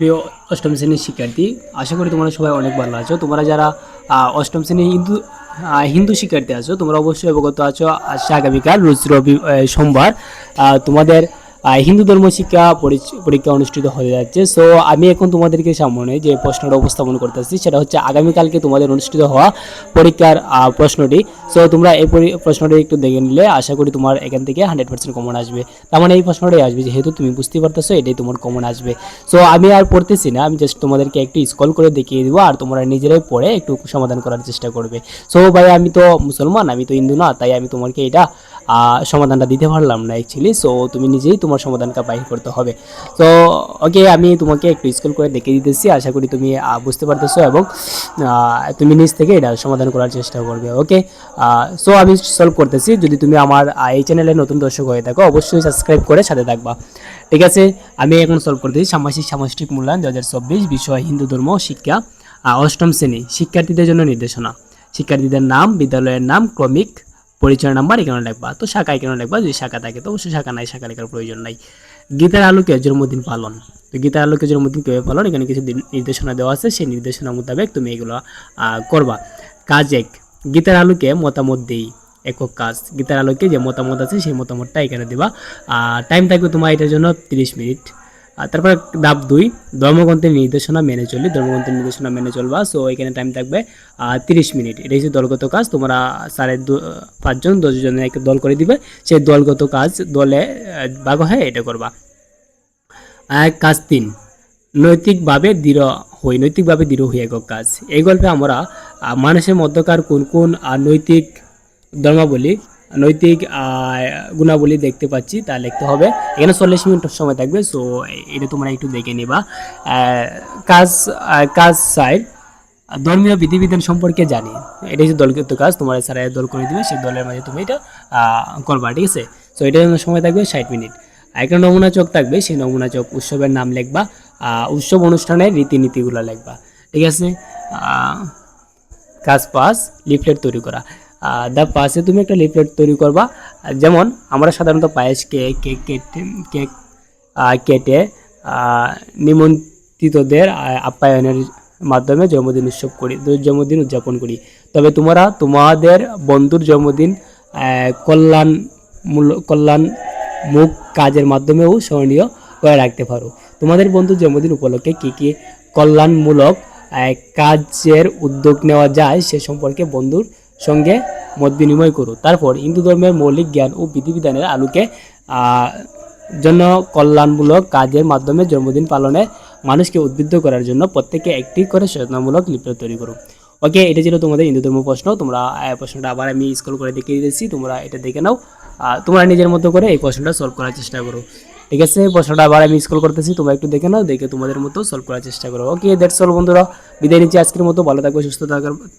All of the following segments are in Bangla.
প্রিয় অষ্টম শ্রেণির শিক্ষার্থী, আশা করি তোমরা সবাই অনেক ভালো আছো। তোমরা যারা অষ্টম শ্রেণির হিন্দু হিন্দু শিক্ষার্থী আছো, তোমরা অবশ্যই অবগত আছো। আগামীকাল রোজ রবি সোমবার। তোমাদের হিন্দু ধর্ম শিক্ষা পরীক্ষা অনুষ্ঠিত হয়ে যাচ্ছে। সো আমি এখন তোমাদেরকে সামনে যে প্রশ্নটা উপস্থাপন করতেছি, সেটা হচ্ছে আগামীকালকে তোমাদের অনুষ্ঠিত হওয়া পরীক্ষার প্রশ্নটি। সো তোমরা এই প্রশ্নটি একটু দেখে নিলে, আশা করি তোমার এখান থেকে হান্ড্রেড পার্সেন্ট কমন আসবে। তার মানে এই প্রশ্নটাই আসবে, যেহেতু তুমি বুঝতে পারতেছো, এটাই তোমার কমন আসবে। সো আমি আর পড়তেছি না, আমি জাস্ট তোমাদেরকে একটু স্কল করে দেখিয়ে দিব, আর তোমরা নিজেরাই পড়ে একটু সমাধান করার চেষ্টা করবে। সো ভাই, আমি তো মুসলমান, আমি তো হিন্দু না, তাই আমি তোমাকে এটা সমাধানটা দিতে পারলাম না অ্যাকচুয়ালি সো তুমি নিজেই তোমার সমাধানটা বাইর করতে হবে। তো ওকে আমি তোমাকে একটু স্কুল করে দেখিয়ে দিতেছি, আশা করি তুমি বুঝতে পারতেছো এবং তুমি নিজ থেকে এটা সমাধান করার চেষ্টা করবে ওকে সো আমি সলভ করতেছি, যদি তুমি আমার এই চ্যানেলে নতুন দর্শক হয়ে থাকো, অবশ্যই সাবস্ক্রাইব করে সাথে থাকবা। ঠিক আছে? আমি এখন সলভ করতেছি সামাজিক সামষ্টিক মূল্যায়ন দু হাজার চব্বিশ, বিষয়, হিন্দু ধর্ম, শিক্ষা অষ্টম শ্রেণি, শিক্ষার্থীদের জন্য নির্দেশনা। শিক্ষার্থীদের নাম, বিদ্যালয়ের নাম, ক্রমিক পরিচয় নাম্বার এখানে লিখবা। তো শাখা এখানে লিখবা, যদি শাখা থাকে তো অবশ্যই শাখা নাই, শাখা লেখার প্রয়োজন নাই। গীতার আলোকে জন্মদিন পালন। তো গীতার আলোকে জন্মদিন কীভাবে পালন? এখানে কিছু নির্দেশনা দেওয়া আছে, সেই নির্দেশনা মোতাবেক তুমি এগুলো করবা। কাজ এক, গীতার আলোকে মতামত দেই, একক কাজ। গীতার আলোকে যে মতামত আছে সেই মতামতটা এখানে দিবা। টাইম থাকবে তোমার এটার জন্য তিরিশ মিনিট। তারপরে ধাপ দুই, ধর্মগ্রন্থের নির্দেশনা মেনে চলি। ধর্মগ্রন্থের নির্দেশনা মেনে চলবা। সো এখানে টাইম থাকবে তিরিশ মিনিট। এটা হচ্ছে দলগত কাজ। তোমরা সাড়ে দু- পাঁচজন দশজনের একটা দল করে দিবে। সেই দলগত কাজ দলে ভাগ হয়ে এটা করবা। কাজ তিন। নৈতিকভাবে দৃঢ় হই, নৈতিকভাবে দৃঢ় হই একক কাজ। এই গল্পে আমরা মানুষের মধ্যকার কোন কোন নৈতিক ধর্মাবলী নৈতিক গুণাবলী দেখতে পাচ্ছি, তা লিখতে হবে। এখানে চল্লিশ মিনিট সময় থাকবে সো এটা তোমরা একটু দেখে নিবা। কাজ কাজ সাইড ধর্মীয় বিধিবিধান সম্পর্কে জানি। এটা হচ্ছে দলগত কাজ, তোমার স্যার দল করে দিবে, সেই দলের মাঝে তুমি এটা করবা, ঠিক আছে? সো এটার জন্য সময় থাকবে ষাট মিনিট। একটা নমুনা চোখ থাকবে, সেই নমুনা চোখ উৎসবের নাম লিখবা উৎসব অনুষ্ঠানের রীতিনীতিগুলো লিখবা, ঠিক আছে? কাজ পাস, লিফলেট তৈরি করা। দ্য পাশে তুমি একটা লিফলেট তৈরি করবা। যেমন আমরা সাধারণত পায়েস কেক কেক কেটে কেক কেটে নিমন্ত্রিতদের আপ্যায়নের মাধ্যমে জন্মদিন উৎসব করি জন্মদিন উদযাপন করি। তবে তোমরা তোমাদের বন্ধুর জন্মদিন কল্যাণ কল্যাণ মুখ কাজের মাধ্যমেও স্মরণীয় করে রাখতে পারো। তোমাদের বন্ধুর জন্মদিন উপলক্ষে কী কী কল্যাণমূলক কাজের উদ্যোগ নেওয়া যায় সে সম্পর্কে বন্ধুর সঙ্গে মত বিনিময় করো। তারপর হিন্দু ধর্মের মৌলিক জ্ঞান ও বিধিবিধানের আলোকে জন্য কল্যাণমূলক কাজের মাধ্যমে জন্মদিন পালনে মানুষকে উদ্বুদ্ধ করার জন্য প্রত্যেকে একটি করে সচেতনামূলক লিফলেট তৈরি করো। ওকে, এটা ছিল তোমাদের হিন্দু ধর্ম প্রশ্ন। তোমরা প্রশ্নটা আবার আমি স্কুল করে দেখিয়ে দিয়েছি। তোমরা এটা দেখে নাও। তোমরা নিজের মতো করে এই প্রশ্নটা সলভ করার চেষ্টা করো। ঠিক আছে, প্রশ্নটা আবার আমি স্কুল করতেছি। তোমরা একটু দেখে নাও, দেখে তোমাদের মতো সলভ করার চেষ্টা করো। ওকে দ্যাটস অল বন্ধুরা। বিদায় নিচ্ছি আজকের মতো। ভালো থাকবে, সুস্থ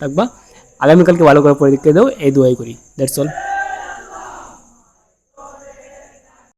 থাকবা। আগামীকালকে ভালো করে পরীক্ষা দেবো এই দুয়াই করি। That's all